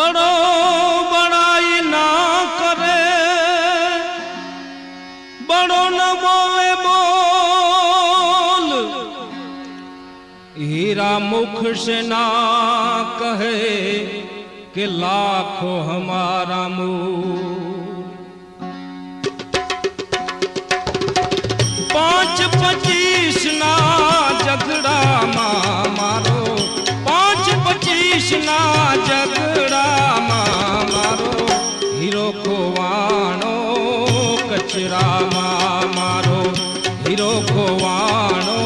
બણો બણાઈ ના કરે. બણો ન બોલે બોલ. હીરા મુખ સે ના કહે કે લાખો હમારા મુખ કચરામાં મારો હીરો ખોવાણો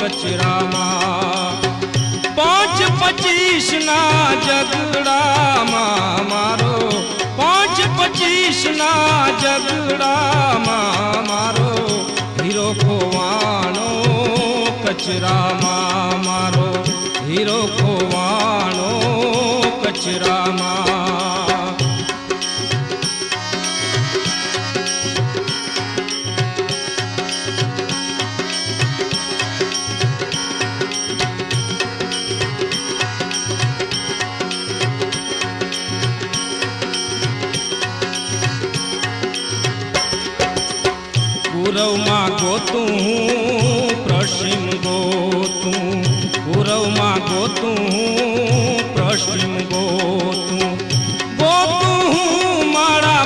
કચરામાં પાંચ પચીસ ના ઝઘડામાં મારો, પાંચ પચીસ ના ઝઘડામાં મારો હીરો ખોવાણો કચરામાં મારો હીરો ખોવાણો કચરામાં પૂરવમાં ગોતું હું પશ્ચિમ ગોતું. પૂરવમાં ગોતું હું પશ્ચિમ ગોતું. ગોતું હું મારા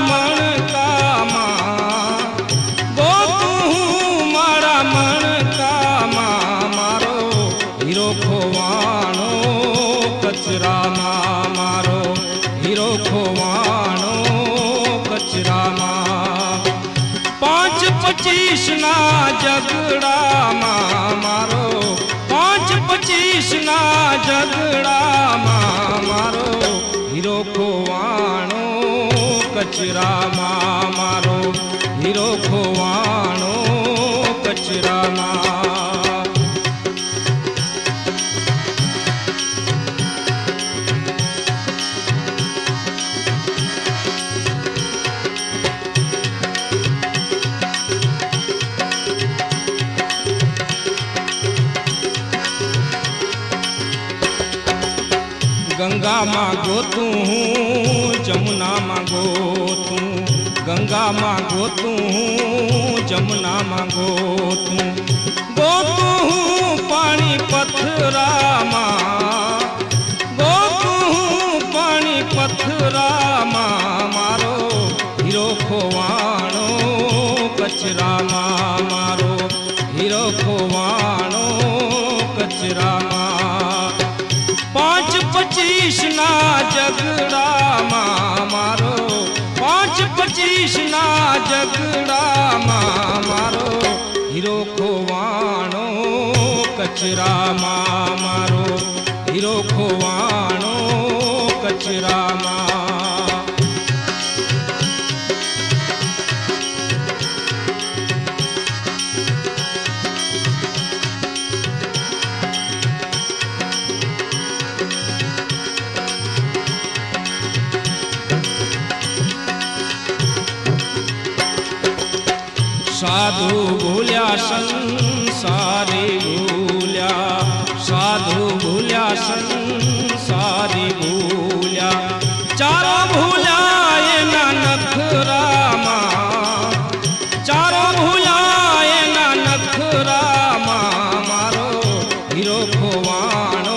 પચીસ ના ઝઘડામાં મારો પાંચ પચીસ ના ઝઘડામાં મારો હીરો ખોવાણો કચરામાં મારો હીરો ખોવાણો કચરામાં ગંગામાં ગોતું હું, જમુનામાં ગોતું. ગંગામાં ગોતું હું, જમુનામાં ગોતું. ગોતું હું પાણી પથરામાં, ગોતું હું પાણી પથરામાં, મારો હીરો ખોવાણો કચરામાં, મારો હીરો ખોવાણો પાંચ પચીસ ના ઝઘડામાં મારો પાંચ પચીસ ના ઝઘડામાં મારો હીરો ખોવાણો કચરામાં ભૂલ્યા સંસારે ભૂલ્યા સાધુ ભૂલ્યા સંસારે ભૂલ્યા ચારો ભૂલ્યા એના નખરામાં ચારો ભૂલ્યા એના નખરામાં મારો હીરો ખોવાણો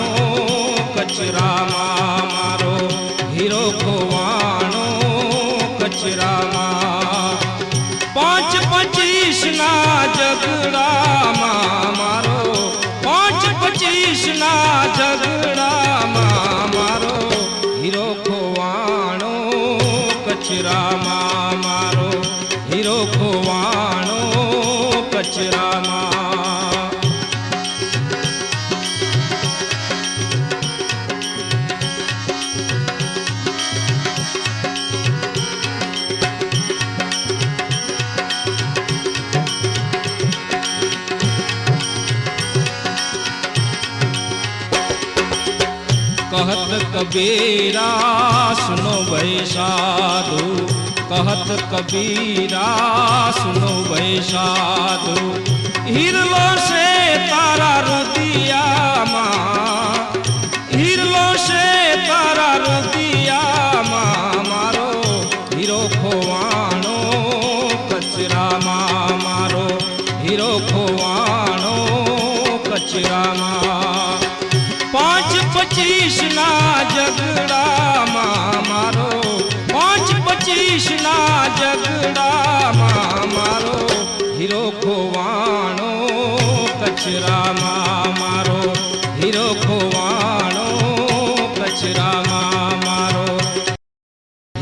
કચરામાં મારો હીરો ખોવાણો કચરામાં હીરો ખોવાણો કચરામાં. કહત કબીરા સુનો વૈસાધુ કહત કબીરા સુનો ભય સાધુ હિરલો છે તારા રુદિયામાં હિરલો છે તારા રુદિયામાં મારો હીરો ખોવાણો કચરામાં મારો હીરો ખોવાણો કચરામાં પાંચ પચીસ ના ઝઘડામાં મારો દેશના જગડામાં મારો હીરો ખોવાણો કચરામાં મારો હીરો ખોવાણો કચરા